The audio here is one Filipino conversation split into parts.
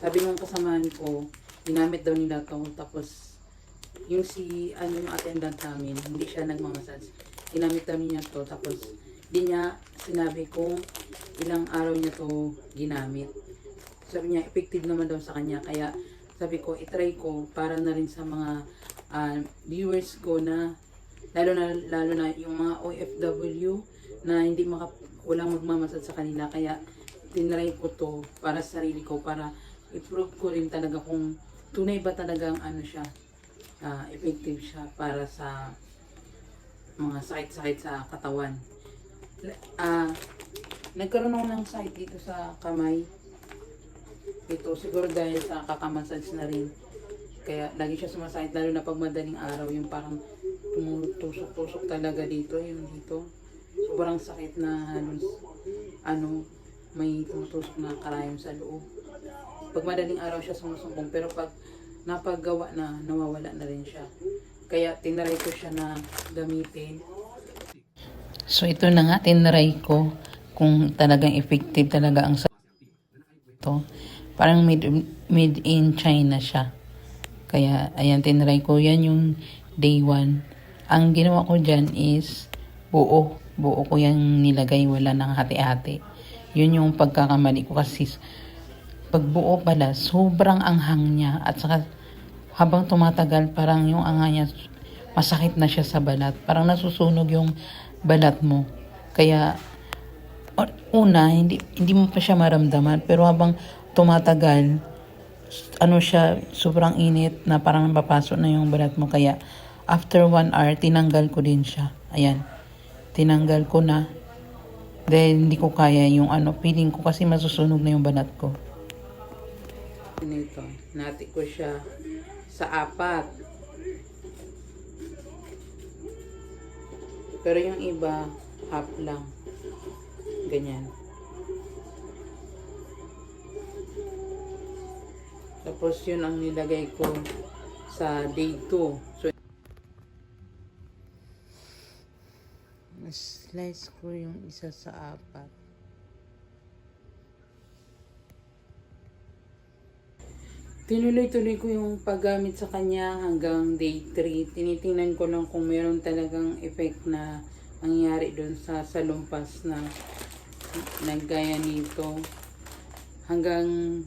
Sabi ng kasamahan ko, ginamit daw nila to. Tapos, yung si, ano yung attendant namin, hindi siya nagmamassage. Ginamit daw niya to. Tapos, di niya sinabi kung ilang araw niya to ginamit. Sabi niya, effective naman daw sa kanya. Kaya, sabi ko, itry ko para na rin sa mga ah, viewers ko na lalo na lalo na yung mga OFW na hindi maka walang magmamasad sa kanila kaya tinry ko to para sa sarili ko para i-prove ko rin talaga kung tunay ba talagang ano siya ah, effective siya para sa mga sakit-sakit sa katawan. Ah, nagkaroon ako ng sakit dito sa kamay. Ito siguro dahil sa kakamassage na rin. Kaya lagi siya sumasakit lalo na pag madaling araw yung parang tumutusok-tusok talaga dito, yung dito. Sobrang sakit na halos ano, may tumutusok na karayom sa loob. Pag madaling araw siya sumusumbong pero pag napaggawa na, nawawala na rin siya. Kaya tinaray ko siya na gamitin. So ito na nga, tinaray ko kung talagang effective talaga ang ito. Parang made, made in China siya. Kaya, ayan, tinry ko. Yan yung day one. Ang ginawa ko dyan is buo. Buo ko yung nilagay. Wala nang hati-hati. Yun yung pagkakamali ko kasi pag buo pala, sobrang anghang niya. At saka, habang tumatagal, parang yung anga niya, masakit na siya sa balat. Parang nasusunog yung balat mo. Kaya, una, hindi, hindi mo pa siya maramdaman. Pero habang tumatagal, ano siya, sobrang init na parang napapasok na yung balat mo. Kaya, after one hour, tinanggal ko din siya. Ayan. Tinanggal ko na. Dahil hindi ko kaya yung ano, feeling ko kasi masusunog na yung balat ko. Nito, nati ko siya sa apat. Pero yung iba, half lang. Ganyan. Tapos yun ang nilagay ko sa day 2. So, slice ko yung isa sa apat. Tinuloy-tuloy ko yung paggamit sa kanya hanggang day 3. Tinitingnan ko lang kung meron talagang effect na nangyari doon sa salumpas na naggaya nito. Hanggang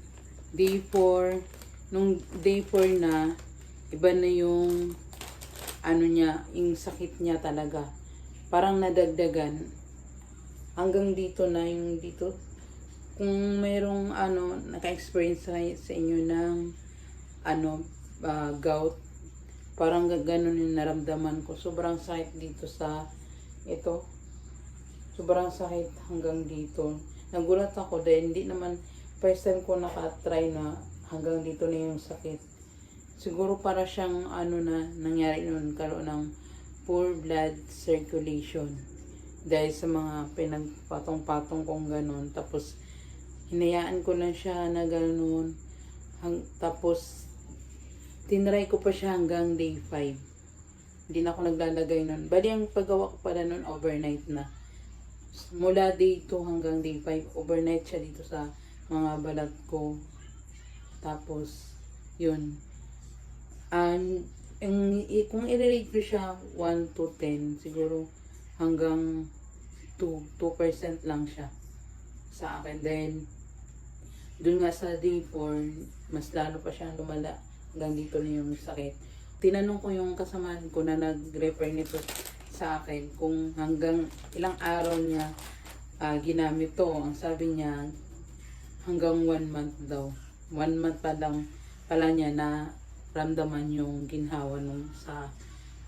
day 4, nung day 4 na, iba na yung ano niya, yung sakit niya talaga. Parang nadagdagan. Hanggang dito na yung dito. Kung mayroong ano, naka-experience sa, sa inyo ng ano, ah, gout, parang ga- ganun yung naramdaman ko. Sobrang sakit dito sa ito. Sobrang sakit hanggang dito. Nagulat ako dahil hindi naman first time ko nakatry na hanggang dito na yung sakit. Siguro para siyang ano na nangyari noon, karoon ng poor blood circulation. Dahil sa mga pinagpatong-patong kong ganun. Tapos, hinayaan ko na siya na ganun. Hang, tapos, tinry ko pa siya hanggang day 5. Hindi na ako naglalagay nun. Bali, ang paggawa ko pala nun overnight na. Mula day 2 hanggang day 5, overnight siya dito sa mga balat ko. Tapos, yun. And, ang, kung i-rate ko siya 1 to 10, siguro hanggang 2, 2% lang siya sa akin. Dahil, dun nga sa day 4, mas lalo pa siya lumala. Hanggang dito na yung sakit. Tinanong ko yung kasamahan ko na nag-refer nito sa akin kung hanggang ilang araw niya ah, ginamit to. Ang sabi niya, hanggang one month daw. One month pa lang pala niya na ramdaman yung ginhawa nung sa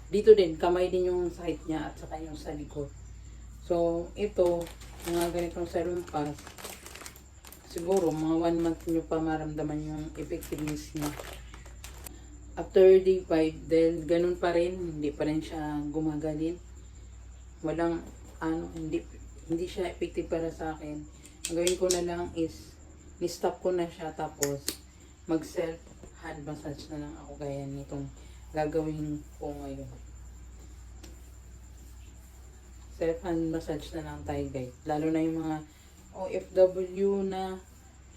dito din, kamay din yung sakit niya at saka yung sa likod. So, ito, mga ganitong salumpas, siguro mga one month nyo pa maramdaman yung effectiveness niya. After day 5, dahil ganun pa rin, hindi pa rin siya gumagaling. Walang, ano, hindi, hindi siya effective para sa akin. Ang gawin ko na lang is, ni-stop ko na siya tapos mag self hand massage na lang ako gaya nitong gagawin ko ngayon. Self hand massage na lang tayo guys. Lalo na yung mga OFW na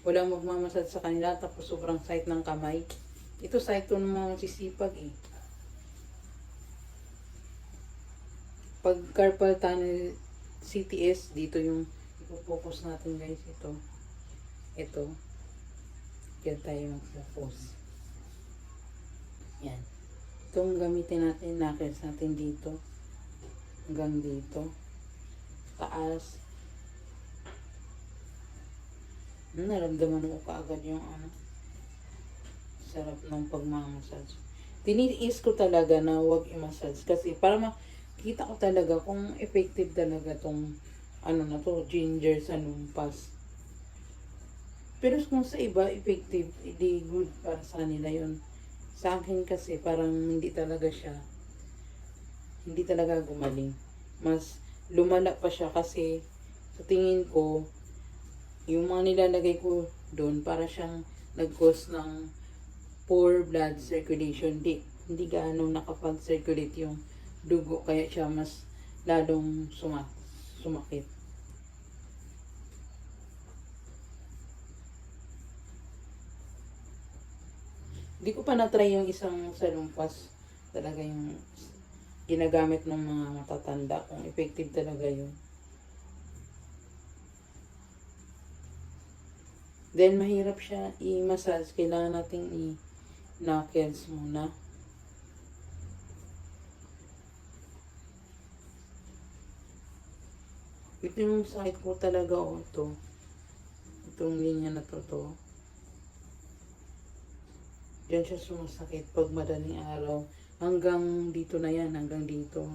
walang magmamasad sa kanila tapos sobrang sakit ng kamay. Ito to ng mga sisipag eh. Pag carpal tunnel CTS, dito yung ipo-focus natin guys. Ito. Ito. Diyan tayo mag-focus. Yan. Itong gamitin natin, knuckles natin dito. Hanggang dito. Taas. Naramdaman ko kaagad yung ano. Sarap ng pagmamassage. Tiniis ko talaga na huwag i-massage. Kasi para makita ko talaga kung effective talaga tong ano na to, ginger sa lumpas. Pero kung sa iba, effective, hindi good para sa nila yun. Sa akin kasi, parang hindi talaga siya, hindi talaga gumaling. Mas lumala pa siya kasi sa tingin ko, yung mga nilalagay ko doon, para siyang nag-cause ng poor blood circulation. Di, hindi gaano nakapag-circulate yung dugo, kaya siya mas lalong suma, sumakit. Hindi ko pa na-try yung isang salumpas. Talaga yung ginagamit ng mga matatanda. Kung effective talaga yun. Then, mahirap siya i-massage. Kailangan nating i-knuckles muna. Ito yung sakit ko talaga, oh, ito. Itong linya na to, to. Diyan siya sumasakit pag madaling araw. Hanggang dito na yan, hanggang dito.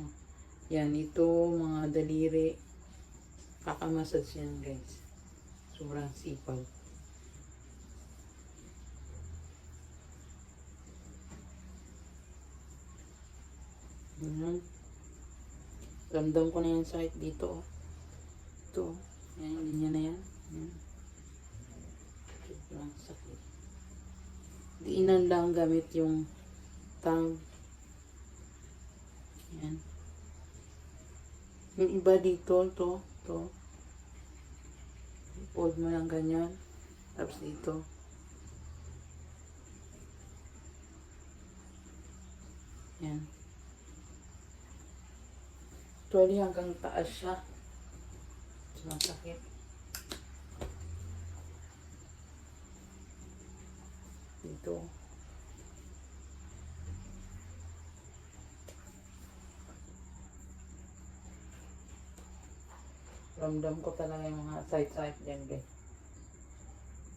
Yan, ito, mga daliri. Kakamassage yan, guys. Sobrang sipag. Yan. Ramdam ko na yung sakit dito. oh. Ito. oh. Yan, linya na yan. Yan. Sobrang sakit. Diinan lang gamit yung tang. Yan. Yung iba dito, to, to. Hold mo lang ganyan. Tapos dito. Yan. Actually, hanggang taas siya. Sumasakit. Dito. Ramdam ko talaga yung mga side-side dyan, guys.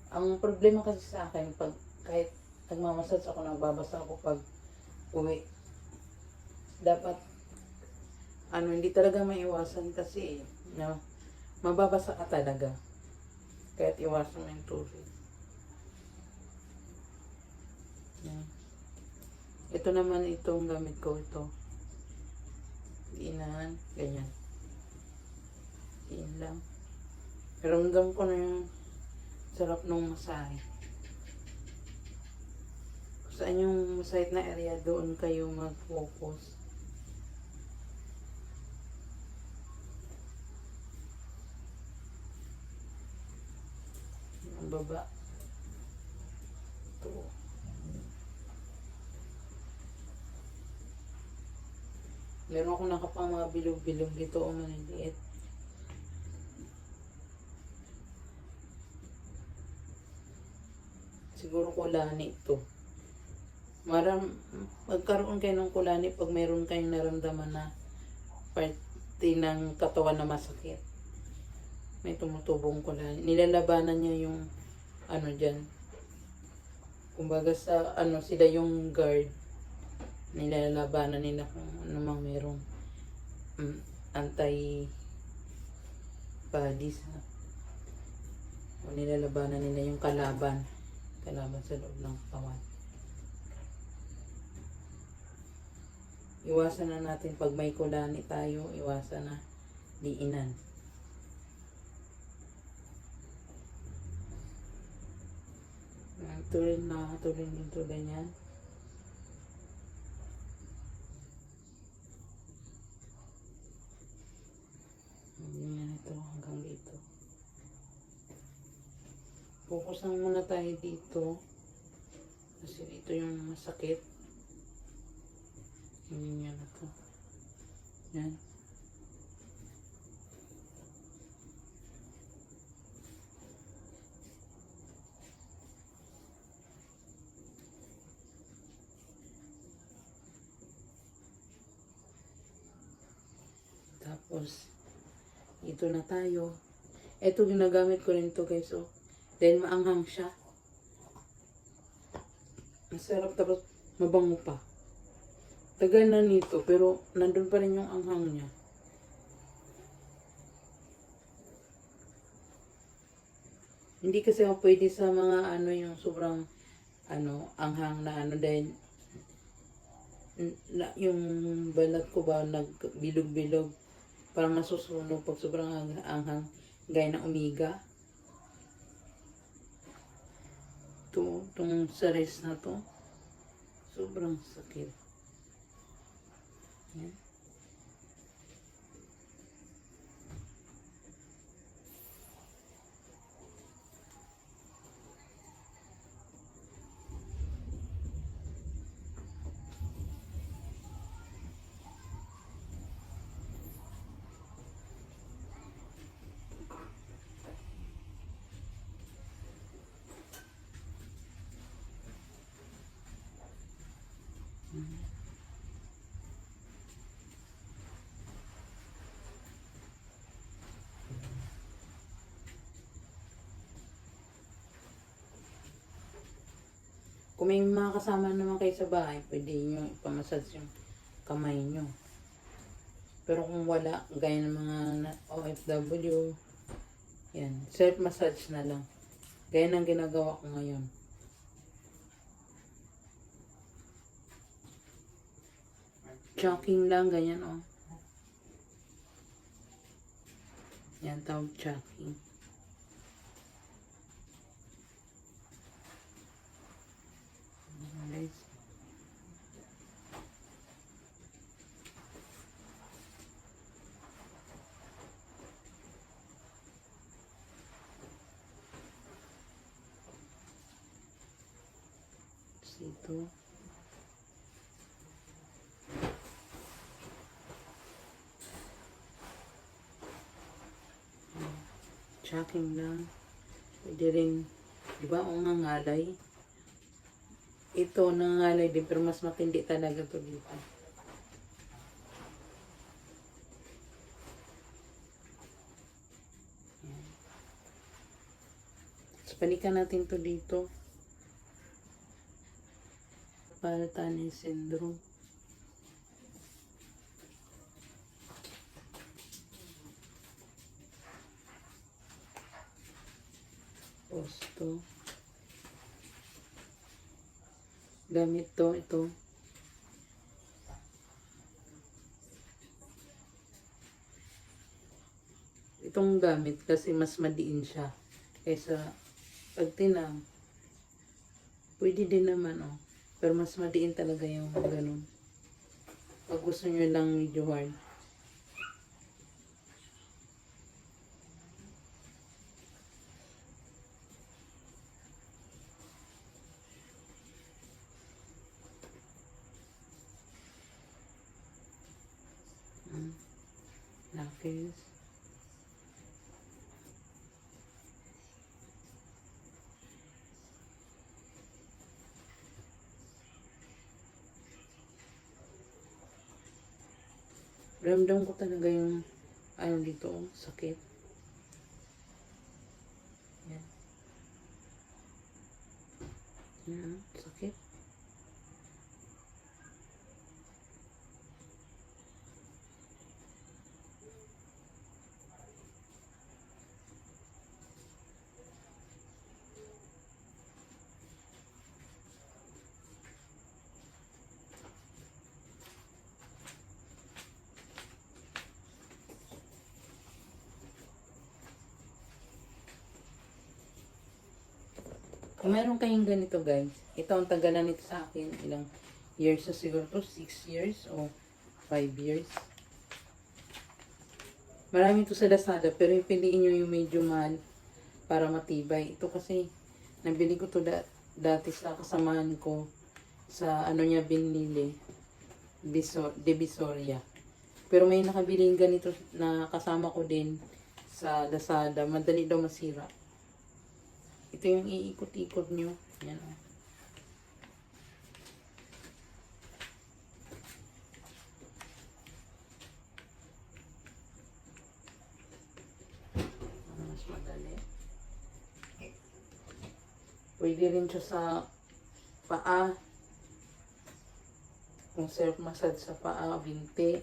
Ang problema kasi sa akin, pag kahit nagmamassage ako, nagbabasa ako pag uwi. Dapat, ano, hindi talaga maiwasan kasi, no, mababasa ka talaga. Kahit iwasan mo yung tubig. Yan. Ito naman itong gamit ko, ito. Diinan, ganyan. Diin lang. Ramdam ko na yung sarap ng masahe. Kung saan yung masahit na area, doon kayo mag-focus. Ang baba. Ito. Meron ako nakapang mga bilog-bilog dito o maliliit. Siguro kulani ito. Maram, magkaroon kayo ng kulani pag meron kayong naramdaman na parte ng katawan na masakit. May tumutubong kulani. Nilalabanan niya yung ano dyan. Kumbaga sa ano sila yung guard. Nilalabanan nila kung ano mang merong mm, anti bodies. ha. O nilalabanan nila yung kalaban kalaban sa loob ng katawan. Iwasan na natin pag may kulani tayo, iwasan na diinan. Tulin na, tulin dito ganyan. Ganyan ito hanggang dito. Focus lang muna tayo dito. Kasi dito yung masakit. Niya na to. Yan. Tapos, ito na tayo. Ito ginagamit ko rin to guys. Oh. Then maanghang siya. Masarap tapos mabango pa. Tagal na nito pero nandun pa rin yung anghang niya. Hindi kasi ako pwede sa mga ano yung sobrang ano anghang na ano dahil na, yung balat ko ba nagbilog-bilog parang nasusunog pag sobrang ang- anghang gaya ng umiga. Ito, itong sares na to, sobrang sakit. Yan. Kung may mga kasama naman kayo sa bahay, pwede nyo ipamassage yung kamay nyo. Pero kung wala, gaya ng mga OFW, yan, self-massage na lang. Gaya ng ginagawa ko ngayon. Choking lang, ganyan oh. Yan, tawag choking. Guys. Dito. Checking lang. Pwede rin, di ba, o ngalay. Ito, nangangalay din, pero mas matindi talaga to dito. So, balikan natin to dito. Palatanin syndrome. Posto. Gamit to, ito. Itong gamit kasi mas madiin siya kaysa pag tinam. Pwede din naman oh. Pero mas madiin talaga yung ganun. Pag gusto nyo lang medyo hard. Lapis. Ramdam ko talaga yung ano dito, sakit. Yan. Yan, sakit. Kung meron kayong ganito guys, ito ang tagalan nito sa akin. Ilang years na siguro to? 6 years o 5 years. Marami to sa Lazada pero piliin nyo yung medyo mahal para matibay. Ito kasi Nabili ko to da- dati sa kasamahan ko sa ano niya binili. Bisor, Divisoria. Pero may nakabiling ganito na kasama ko din sa Lazada. Madali daw masira. Ito yung iikot-ikot nyo. Yan o. Mas madali. Pwede rin siya sa paa. Kung self massage sa paa, binti.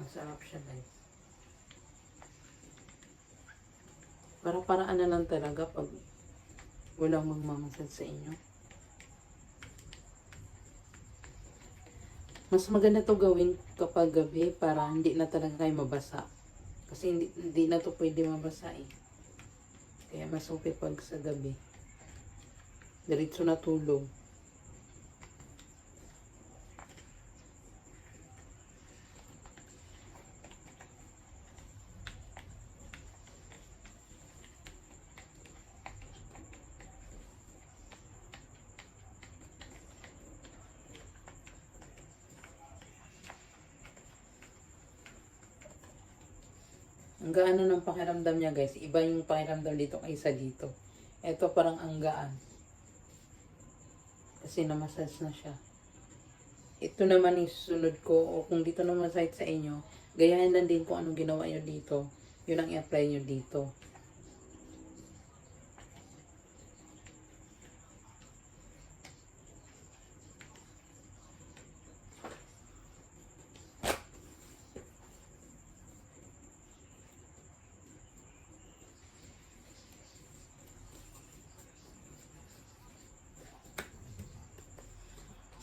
Masarap siya guys. Para-paraan na lang talaga pag walang magmamasad sa inyo. Mas maganda to gawin kapag gabi para hindi na talaga kayo mabasa. Kasi hindi, hindi na to pwede mabasa eh. Kaya mas okay pag sa gabi. Diretso na tulog. Ang gaano ng pakiramdam niya guys. Iba yung pakiramdam dito kaysa dito. Ito parang ang gaan. Kasi namasas na siya. Ito naman yung susunod ko. O kung dito naman site sa inyo, gayahin lang din kung anong ginawa nyo dito. Yun ang i-apply nyo dito.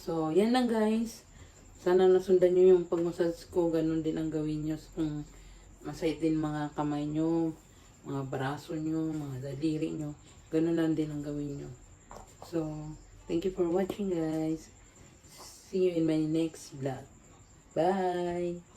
So, yan lang guys. Sana nasundan nyo yung pag-massage ko. Ganun din ang gawin nyo. Kung masayit din mga kamay nyo, mga braso nyo, mga daliri nyo. Ganun lang din ang gawin nyo. So, thank you for watching guys. See you in my next vlog. Bye!